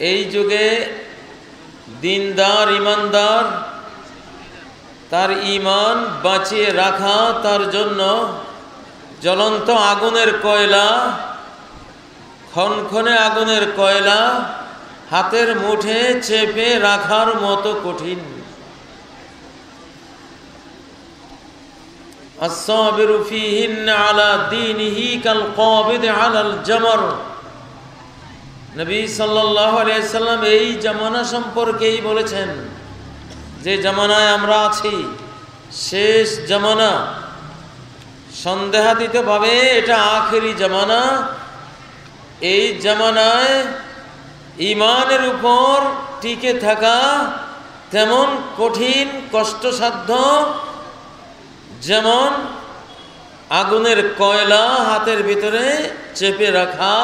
এই যুগে দিনদার ইমানদার তার ইমান বাঁচিয়ে রাখা তার জন্য জ্বলন্ত আগুনের কয়লা ক্ষণক্ষণে আগুনের কয়লা হাতের মুঠে চেপে রাখার মতো কঠিন الصابر فيهن على دينه كالقابض على الجمر নবী আলাইহি সাল্লাম এই জামানা সম্পর্কেই বলেছেন যে জামানায় আমরা আছি, শেষ জামানা সন্দেহাতীতভাবে এটা আখেরি জামানা। এই জামানায় ইমানের উপর টিকে থাকা তেমন কঠিন, কষ্টসাধ্য যেমন আগুনের কয়লা হাতের ভিতরে চেপে রাখা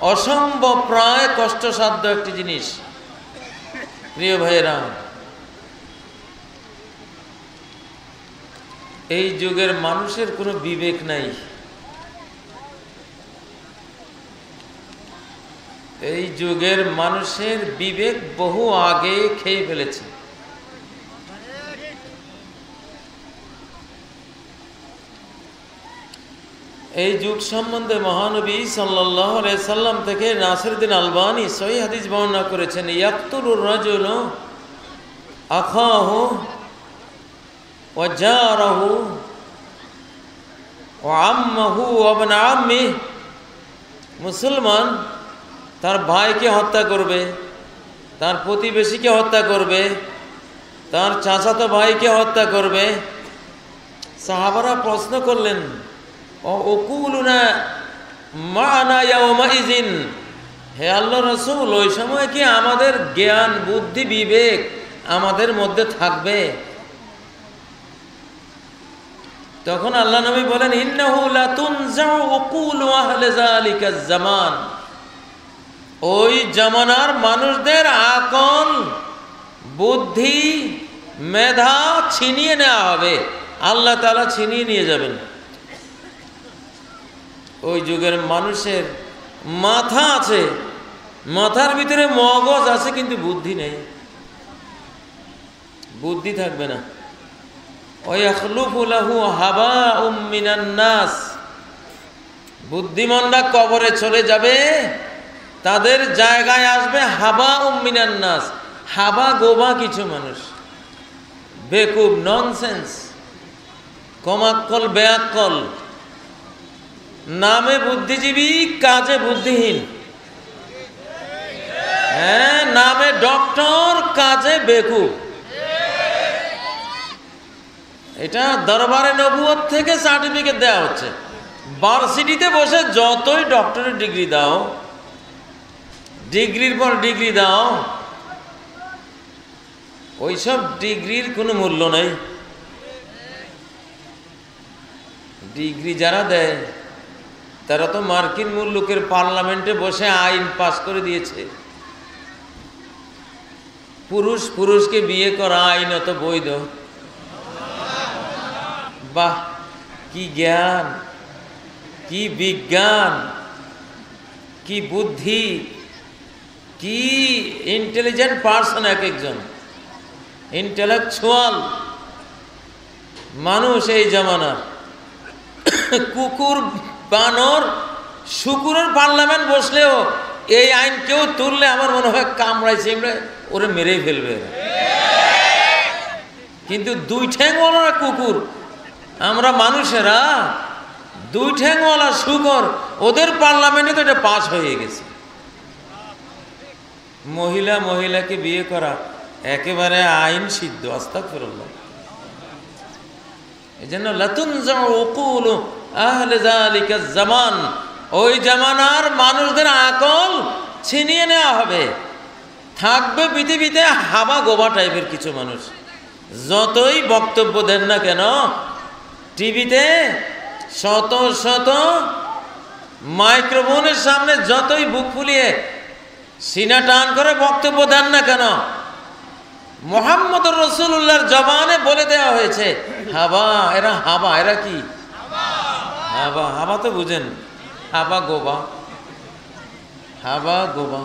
অসম্ভব, প্রায় কষ্টসাধ্য একটি জিনিস। প্রিয় ভাইয়েরা, এই যুগের মানুষের কোনো বিবেক নাই। এই যুগের মানুষের বিবেক বহু আগে খেয়ে ফেলেছে। এই যুগ সম্বন্ধে মহানবী সাল্লাহ সাল্লাম থেকে নাসিরুদ্দিন আলবানী সহি হাদিস বর্ণনা করেছেন ইয়াক্তুরুর রাজুল আখাহু ও ওয়াজারাহু ও আম্মাহু আবনা আম্মি। মুসলমান তার ভাইকে হত্যা করবে, তার প্রতিবেশীকে হত্যা করবে, তার চাচাতো ভাইকে হত্যা করবে। সাহাবারা প্রশ্ন করলেন হে আল্লাহ রসুল, ওই সময় কি আমাদের জ্ঞান, বুদ্ধি, বিবেক আমাদের মধ্যে থাকবে? তখন আল্লাহ নবী বলেন জামান। ওই জামানার মানুষদের আকল, বুদ্ধি, মেধা ছিনিয়ে নেওয়া হবে। আল্লাহ তালা ছিনিয়ে নিয়ে যাবেন। ওই যুগের মানুষের মাথা আছে। মাথার ভিতরে মগজ আছে, কিন্তু বুদ্ধি নেই। বুদ্ধি থাকবে না। হাবা নাস। বুদ্ধিমানরা কবরে চলে যাবে, তাদের জায়গায় আসবে হাবা উম্মিনান নাস। হাবা গোবা কিছু মানুষ। বেকুব, ননসেন্স। কমাক্কল, বেয়াক্কল। নামে বুদ্ধিজীবী, কাজে বুদ্ধিহীন। হ্যাঁ নামে ডক্টর, কাজে বেকুব। এটা দরবারে নবুয়ত থেকে সার্টিফিকেট দেওয়া হচ্ছে। ভার্সিটিতে বসে যতই ডক্টরের ডিগ্রি দাও, ডিগ্রির পর ডিগ্রি দাও, ওইসব ডিগ্রির কোনো মূল্য নেই। ডিগ্রি যারা দেয় তারা তো মার্কিন মুল্লুকের পার্লামেন্টে বসে আইন পাস করে দিয়েছে। পুরুষ পুরুষকে বিয়ে করা আইন অত বৈধ। বাহ, কি জ্ঞান, কি বিজ্ঞান, কি বুদ্ধি, কি ইন্টেলিজেন্ট পার্সন এক একজন ইন্টেলেকচুয়াল মানুষ এই জামানার। কুকুর বানর শুকুরের পার্লামেন্ট বসলেও এই আইন কেউ তুললে আমার মনে হয় কামড়াই চিমড়ে ওরে মেরেই ফেলবে কিন্তু দুই ঠ্যাংওয়ালা কুকুর, আমরা মানুষেরা, দুই ঠ্যাংওয়ালা শুকর, ওদের পার্লামেন্টে তো এটা পাস হয়ে গেছে। মহিলা মহিলাকে বিয়ে করা একেবারে আইন সিদ্ধ আস্তাক ফেরল্লাহ এই জন্য লাতুন জালিকা জামান। ওই জামানার মানুষদের আকল ছিনিয়ে নেওয়া হবে। থাকবে পৃথিবীতে হাবা গোবা টাইপের কিছু মানুষ। যতই বক্তব্য দেন না কেন, টিভিতে শত শত মাইক্রোফোনের সামনে যতই বুক ফুলিয়ে সিনা টান করে বক্তব্য দেন না কেন মোহাম্মদ রসুল্লাহর জবানে বলে দেওয়া হয়েছে, হাবা, এরা হাবা, এরা কি? হাবা হাবা তো বুঝেন। হাবা গোবা। হাবা গোবা।